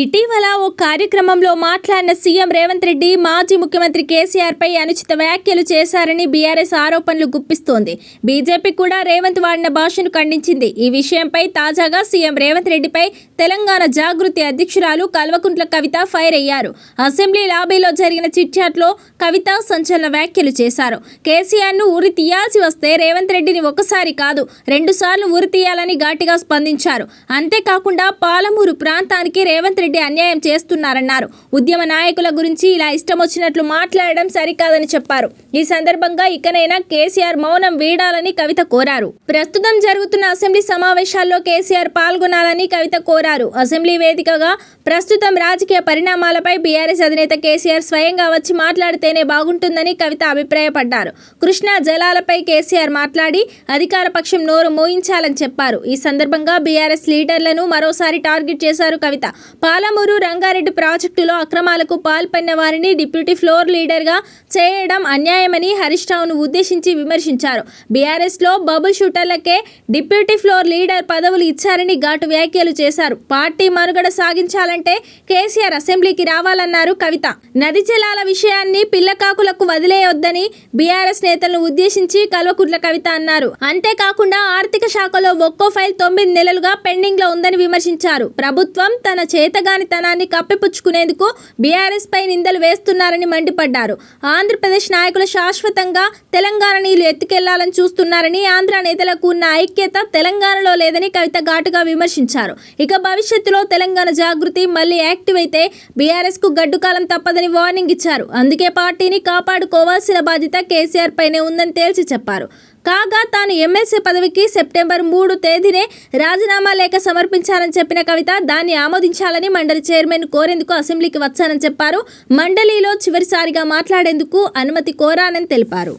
ఇటీవల ఓ కార్యక్రమంలో మాట్లాడిన సీఎం రేవంత్ రెడ్డి మాజీ ముఖ్యమంత్రి కేసీఆర్ పై అనుచిత వ్యాఖ్యలు చేశారని బీఆర్ఎస్ ఆరోపణలు గుప్పిస్తోంది. బీజేపీ కూడా రేవంత్ వాడిన భాషను ఖండించింది. ఈ విషయంపై తాజాగా సీఎం రేవంత్ రెడ్డిపై తెలంగాణ జాగృతి అధ్యక్షురాలు కల్వకుంట్ల కవిత ఫైర్ అయ్యారు. అసెంబ్లీ లాబీలో జరిగిన చిట్చాట్లో కవిత సంచలన వ్యాఖ్యలు చేశారు. కేసీఆర్ను ఉరి తీయాల్సి వస్తే రేవంత్ రెడ్డిని ఒకసారి కాదు రెండుసార్లు ఉరి తీయాలని ఘాటిగా స్పందించారు. అంతేకాకుండా పాలమూరు ప్రాంతానికి రేవంత్ రెడ్డి అన్యాయం చేస్తున్నారన్నారు. ఉద్యమ నాయకుల గురించి ఇలా ఇష్టం వచ్చినట్లు మాట్లాడడం సరికాదని చెప్పారు. ఈ సందర్భంగా ఇకనైనా కేసీఆర్ మౌనం వీడాలని కవిత కోరారు. ప్రస్తుతం జరుగుతున్న అసెంబ్లీ సమావేశాల్లో కేసీఆర్ పాల్గొనాలని కవిత కోరారు. అసెంబ్లీ వేదికగా ప్రస్తుతం రాజకీయ పరిణామాలపై బీఆర్ఎస్ అధినేత కేసీఆర్ స్వయంగా వచ్చి మాట్లాడితేనే బాగుంటుందని కవిత అభిప్రాయపడ్డారు. కృష్ణా జలాలపై కేసీఆర్ మాట్లాడి అధికార పక్షం నోరు మోయించాలని చెప్పారు. ఈ సందర్భంగా బీఆర్ఎస్ లీడర్లను మరోసారి టార్గెట్ చేశారు కవిత. పాలమూరు రంగారెడ్డి ప్రాజెక్టులో అక్రమాలకు పాల్పడిన వారిని డిప్యూటీ ఫ్లోర్ లీడర్గా చేయడం అన్యాయమని హరీష్ రావును ఉద్దేశించి విమర్శించారు. బీఆర్ఎస్లో బబుల్ షూటర్లకే డిప్యూటీ ఫ్లోర్ లీడర్ పదవులు ఇచ్చారని ఘాటు వ్యాఖ్యలు చేశారు. పార్టీ మనుగడ సాగించాలంటే కేసీఆర్ అసెంబ్లీకి రావాలన్నారు కవిత. నది జలాల విషయాన్ని పిల్లకాకులకు వదిలేయొద్దని బీఆర్ఎస్ నేతలను ఉద్దేశించి కల్వకుంట్ల కవిత అన్నారు. అంతేకాకుండా ఆర్థిక శాఖలో ఒక్కో ఫైల్ తొమ్మిది నెలలుగా పెండింగ్లో ఉందని విమర్శించారు. ప్రభుత్వం తన చేతగానితనాన్ని కప్పిపుచ్చుకునేందుకు బీఆర్ఎస్ పై నిందలు వేస్తున్నారని మండిపడ్డారు. ఆంధ్రప్రదేశ్ నాయకులు శాశ్వతంగా తెలంగాణ నీళ్ళు ఎత్తుకెళ్ళాలని చూస్తున్నారని ఆంధ్ర నేతలకు ఉన్న ఐక్యత తెలంగాణలో లేదని కవిత ఘాటుగా విమర్శించారు. ఇక భవిష్యత్తులో తెలంగాణ జాగృతి మళ్ళీ యాక్టివ్ అయితే బీఆర్ఎస్కు తప్పదని వార్నింగ్ ఇచ్చారు. అందుకే పార్టీని కాపాడుకోవాల్సిన బాధ్యత కేసీఆర్ పైనే ఉందని తేల్చి చెప్పారు. కాగా తాను ఎమ్మెల్సీ పదవికి సెప్టెంబర్ మూడు తేదీనే రాజీనామా లేఖ సమర్పించాలని చెప్పిన కవిత దాన్ని ఆమోదించాలని మండలి చైర్మన్ కోరేందుకు అసెంబ్లీకి వచ్చానని చెప్పారు. మండలిలో చివరిసారిగా మాట్లాడేందుకు అనుమతి కోరానని తెలిపారు.